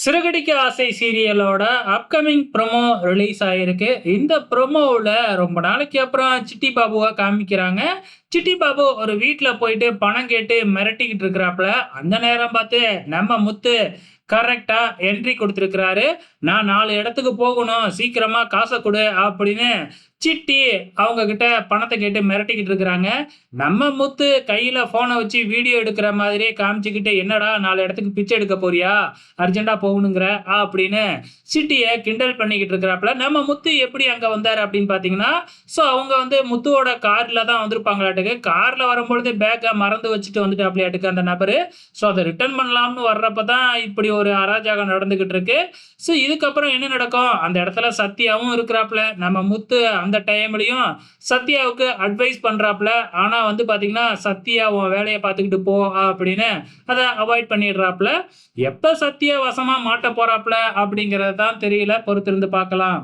சிறுகடிக்க ஆசை சீரியலோட upcoming promo release ஆயிருக்கு. இந்த ப்ரோமோவில் ரொம்ப நாளைக்கு அப்புறம் சிட்டி பாபுவை காமிக்கிறாங்க. சிட்டி பாபு ஒரு வீட்டில் போயிட்டு பணம் கேட்டு மிரட்டிக்கிட்டு இருக்கிறாப்புல. அந்த நேரம் பார்த்து நம்ம முத்து கரெக்டாக என்ட்ரி கொடுத்துருக்கிறாரு. நான் நாலு இடத்துக்கு போகணும். சீக்கிரமாக காசை கொடு அப்படின்னு சிட்டி அவங்க கிட்ட பணத்தை கேட்டு மிரட்டிக்கிட்டு இருக்கிறாங்க. நம்ம முத்து கையில் ஃபோனை வச்சு வீடியோ எடுக்கிற மாதிரியே காமிச்சுக்கிட்டு என்னடா நாலு இடத்துக்கு பிச்சை எடுக்க போறியா? அர்ஜென்ட்டாக போகணுங்கிற? அப்படின்னு சிட்டியை கிண்டல் பண்ணிக்கிட்டு இருக்கிறாப்புல நம்ம முத்து எப்படி அங்கே வந்தார் அப்படின்னு பார்த்தீங்கன்னா ஸோ அவங்க வந்து முத்துவோட காரில் தான் வந்திருப்பாங்களாட்டுக்கு. காரில் வரும்பொழுது பேக்கை மறந்து வச்சுட்டு வந்துட்டு அப்படியாட்டுக்கு அந்த நபர். ஸோ அதை ரிட்டர்ன் பண்ணலாம்னு வர்றப்ப தான் இப்படி ஒரு அராஜகம் நடந்துக்கிட்டு இருக்கு. ஸோ இதுக்கப்புறம் என்ன நடக்கும்? அந்த இடத்துல சத்தியாவும் இருக்கிறாப்புல. நம்ம முத்து அந்த டைம்லையும் சத்யாவுக்கு அட்வைஸ் பண்ணுறாப்புல ஆனால் வந்து பார்த்தீங்கன்னா சத்யா உன் வேலையை பார்த்துக்கிட்டு போ அப்படின்னு அதை அவாய்ட் பண்ணிடுறாப்புல. எப்போ சத்யா வசமாக மாட்ட போகிறாப்புல அப்படிங்கிறது தான் தெரியல. பொறுத்திருந்து பார்க்கலாம்.